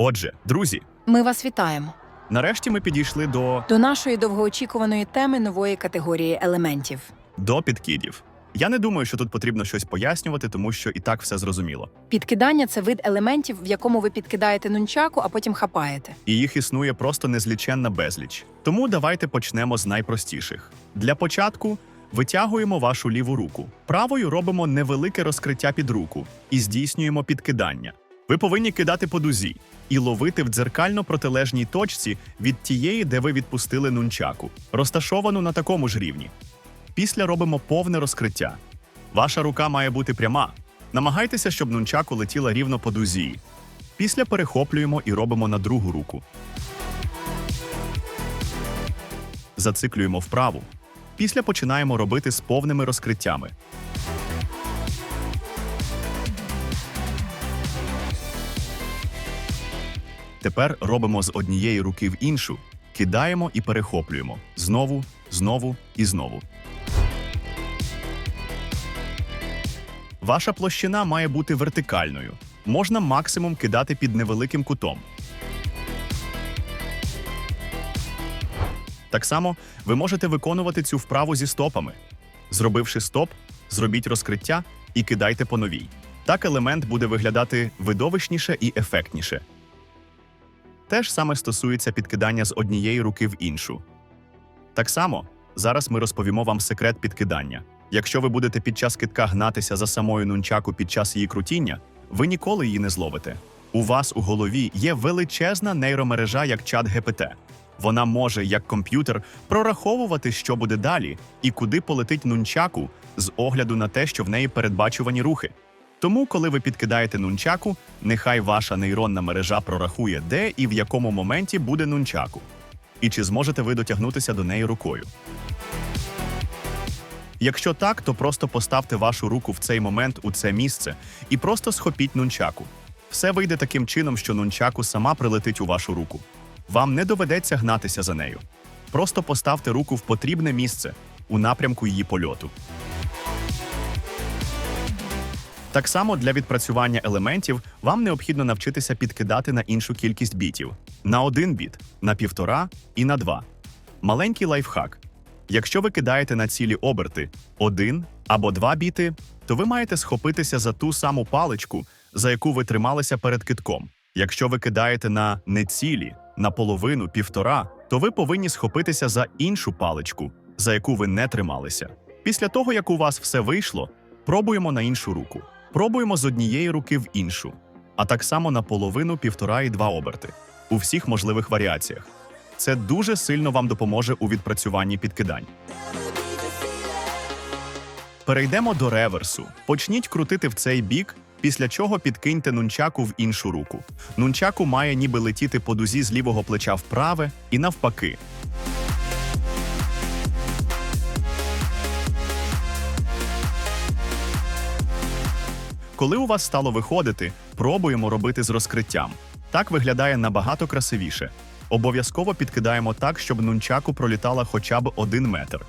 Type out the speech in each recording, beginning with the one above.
Отже, друзі, Ми вас вітаємо нарешті ми підійшли до, до нашої довгоочікуваної теми нової категорії елементів. до підкидів. Я не думаю, що тут потрібно щось пояснювати, тому що і так все зрозуміло. Підкидання це вид елементів, в якому ви підкидаєте нунчаку, а потім хапаєте. І їх існує просто незліченна безліч. Тому давайте почнемо з найпростіших. Для початку витягуємо вашу ліву руку. Правою робимо невелике розкриття під руку і здійснюємо підкидання. Ви повинні кидати по дузі і ловити в дзеркально протилежній точці від тієї, де ви відпустили нунчаку, розташовану на такому ж рівні. Після робимо повне розкриття. Ваша рука має бути пряма. Намагайтеся, щоб нунчаку летіла рівно по дузі. Після перехоплюємо і робимо на другу руку. Зациклюємо вправу. Після починаємо робити з повними розкриттями. Тепер робимо з однієї руки в іншу, кидаємо і перехоплюємо. Знову, знову і знову. Ваша площина має бути вертикальною. Можна максимум кидати під невеликим кутом. Так само ви можете виконувати цю вправу зі стопами. Зробивши стоп, зробіть розкриття і кидайте по новій. Так елемент буде виглядати видовищніше і ефектніше. Те ж саме стосується підкидання з однієї руки в іншу. Так само зараз ми розповімо вам секрет підкидання. Якщо ви будете під час китка гнатися за самою нунчаку під час її крутіння, ви ніколи її не зловите. У вас у голові є величезна нейромережа, як чат ГПТ. Вона може, як комп'ютер, прораховувати, що буде далі і куди полетить нунчаку з огляду на те, що в неї передбачувані рухи. Тому, коли ви підкидаєте нунчаку, нехай ваша нейронна мережа прорахує, де і в якому моменті буде нунчаку, і чи зможете ви дотягнутися до неї рукою. Якщо так, то просто поставте вашу руку в цей момент у це місце і просто схопіть нунчаку. Все вийде таким чином, що нунчаку сама прилетить у вашу руку. Вам не доведеться гнатися за нею. Просто поставте руку в потрібне місце у напрямку її польоту. Так само для відпрацювання елементів вам необхідно навчитися підкидати на іншу кількість бітів: на один біт, на півтора і на два. Маленький лайфхак. Якщо ви кидаєте на цілі оберти один або два біти, то ви маєте схопитися за ту саму паличку, за яку ви трималися перед китком. Якщо ви кидаєте на нецілі, на половину, півтора, то ви повинні схопитися за іншу паличку, за яку ви не трималися. Після того, як у вас все вийшло, пробуємо на іншу руку. Пробуємо з однієї руки в іншу, а так само на половину, півтора і два оберти у всіх можливих варіаціях. Це дуже сильно вам допоможе у відпрацюванні підкидань. Перейдемо до реверсу. Почніть крутити в цей бік, після чого підкиньте нунчаку в іншу руку. Нунчаку має ніби летіти по дузі з лівого плеча вправе і навпаки. Коли у вас стало виходити, пробуємо робити з розкриттям. Так виглядає набагато красивіше. Обов'язково підкидаємо так, щоб нунчаку пролітала хоча б один метр.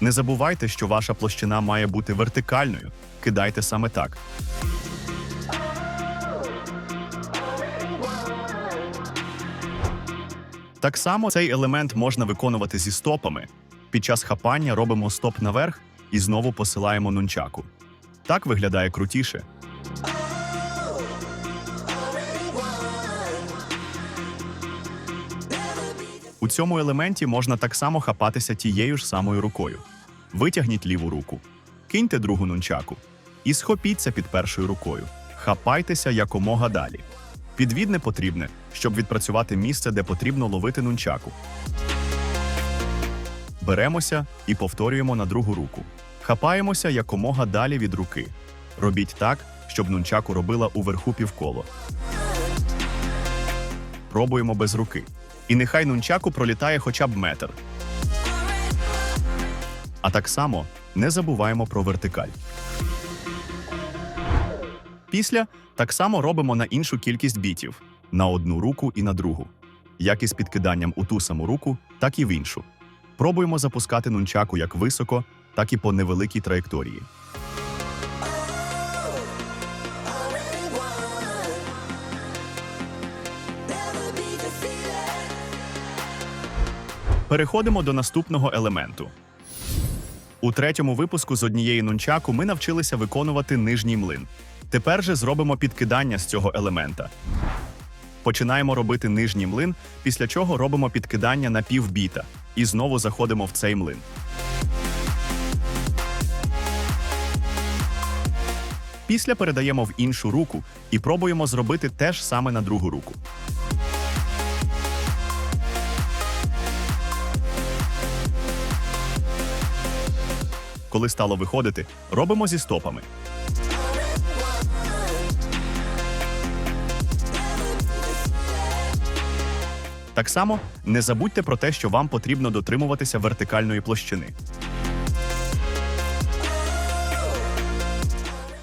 Не забувайте, що ваша площина має бути вертикальною. Кидайте саме так. Так само цей елемент можна виконувати зі стопами. Під час хапання робимо стоп наверх і знову посилаємо нунчаку. Так виглядає крутіше. У цьому елементі можна так само хапатися тією ж самою рукою. Витягніть ліву руку, киньте другу нунчаку і схопіться під першою рукою. Хапайтеся якомога далі. Підвідне потрібне, щоб відпрацювати місце, де потрібно ловити нунчаку. Беремося і повторюємо на другу руку. Хапаємося якомога далі від руки. Робіть так, щоб нунчаку робила уверху півколо. Пробуємо без руки. І нехай нунчаку пролітає хоча б метр. А так само не забуваємо про вертикаль. Після так само робимо на іншу кількість бітів на одну руку і на другу. Як із підкиданням у ту саму руку, так і в іншу. Пробуємо запускати нунчаку як високо, так і по невеликій траєкторії. Переходимо до наступного елементу. У третьому випуску з однієї нунчаку ми навчилися виконувати нижній млин. Тепер же зробимо підкидання з цього елемента. Починаємо робити нижній млин, після чого робимо підкидання на півбіта і знову заходимо в цей млин. Після передаємо в іншу руку і пробуємо зробити те ж саме на другу руку. Коли стало виходити, робимо зі стопами. Так само не забудьте про те, що вам потрібно дотримуватися вертикальної площини.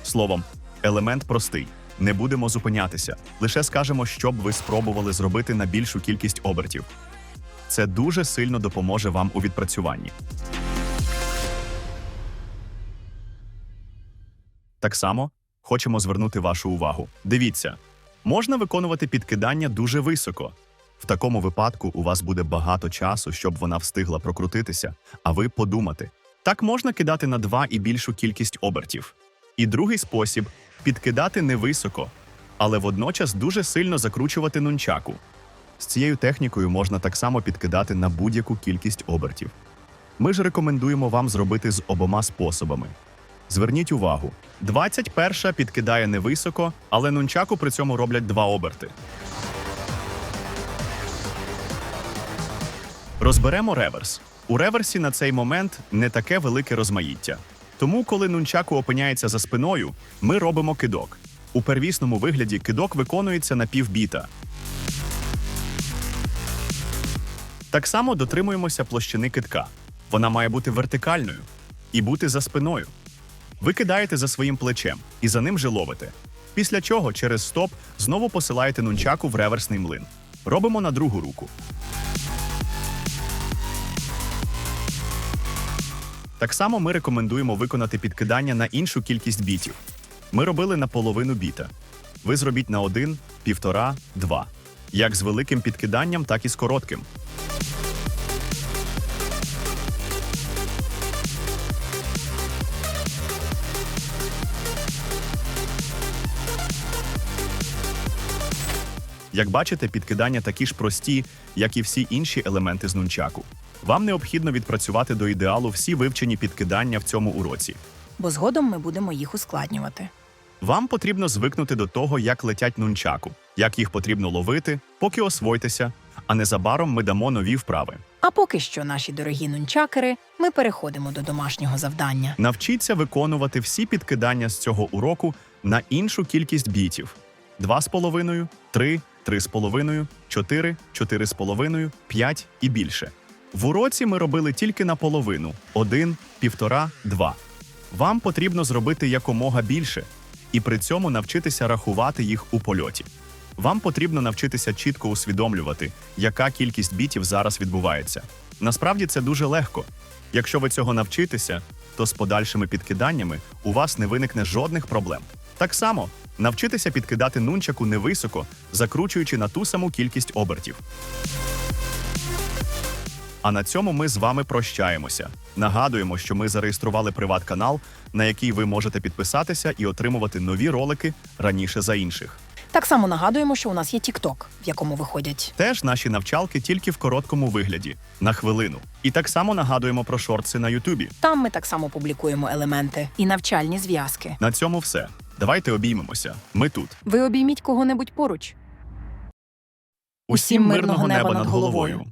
Словом, елемент простий. Не будемо зупинятися. Лише скажемо, що б ви спробували зробити на більшу кількість обертів. Це дуже сильно допоможе вам у відпрацюванні. Так само хочемо звернути вашу увагу. Дивіться, можна виконувати підкидання дуже високо. В такому випадку у вас буде багато часу, щоб вона встигла прокрутитися, а ви подумати. Так можна кидати на два і більшу кількість обертів. І другий спосіб підкидати невисоко, але водночас дуже сильно закручувати нунчаку. З цією технікою можна так само підкидати на будь-яку кількість обертів. Ми ж рекомендуємо вам зробити з обома способами. Зверніть увагу: 21 підкидає невисоко, але нунчаку при цьому роблять два оберти. Розберемо реверс. У реверсі на цей момент не таке велике розмаїття. Тому, коли нунчаку опиняється за спиною, ми робимо кидок. У первісному вигляді кидок виконується на півбіта. Так само дотримуємося площини китка. Вона має бути вертикальною і бути за спиною. Ви кидаєте за своїм плечем і за ним же ловите. Після чого через стоп знову посилаєте нунчаку в реверсний млин. Робимо на другу руку. Так само ми рекомендуємо виконати підкидання на іншу кількість бітів. Ми робили на половину біта. Ви зробіть на один, півтора, два. Як з великим підкиданням, так і з коротким. Як бачите, підкидання такі ж прості, як і всі інші елементи з нунчаку. Вам необхідно відпрацювати до ідеалу всі вивчені підкидання в цьому уроці. Бо згодом ми будемо їх ускладнювати. Вам потрібно звикнути до того, як летять нунчаку, як їх потрібно ловити, поки освойтеся, а незабаром ми дамо нові вправи. А поки що, наші дорогі нунчакери, ми переходимо до домашнього завдання. Навчіться виконувати всі підкидання з цього уроку на іншу кількість бітів: 2,5, 3, 3,5, 4, 4,5, 5 і більше. В уроці ми робили тільки наполовину: 1, 1,5, 2. Вам потрібно зробити якомога більше, і при цьому навчитися рахувати їх у польоті. Вам потрібно навчитися чітко усвідомлювати, яка кількість бітів зараз відбувається. Насправді це дуже легко. Якщо ви цього навчитеся, то з подальшими підкиданнями у вас не виникне жодних проблем. Так само навчитися підкидати нунчаку невисоко, закручуючи на ту саму кількість обертів. А на цьому ми з вами прощаємося. Нагадуємо, що ми зареєстрували приват-канал, на який ви можете підписатися і отримувати нові ролики раніше за інших. Так само нагадуємо, що у нас є TikTok, в якому виходять. Теж наші навчалки тільки в короткому вигляді на хвилину. І так само нагадуємо про шорти на Ютубі. Там ми так само публікуємо елементи і навчальні зв'язки. На цьому все. Давайте обіймемося. Ми тут. Ви обійміть кого-небудь поруч. Усім мирного неба над головою.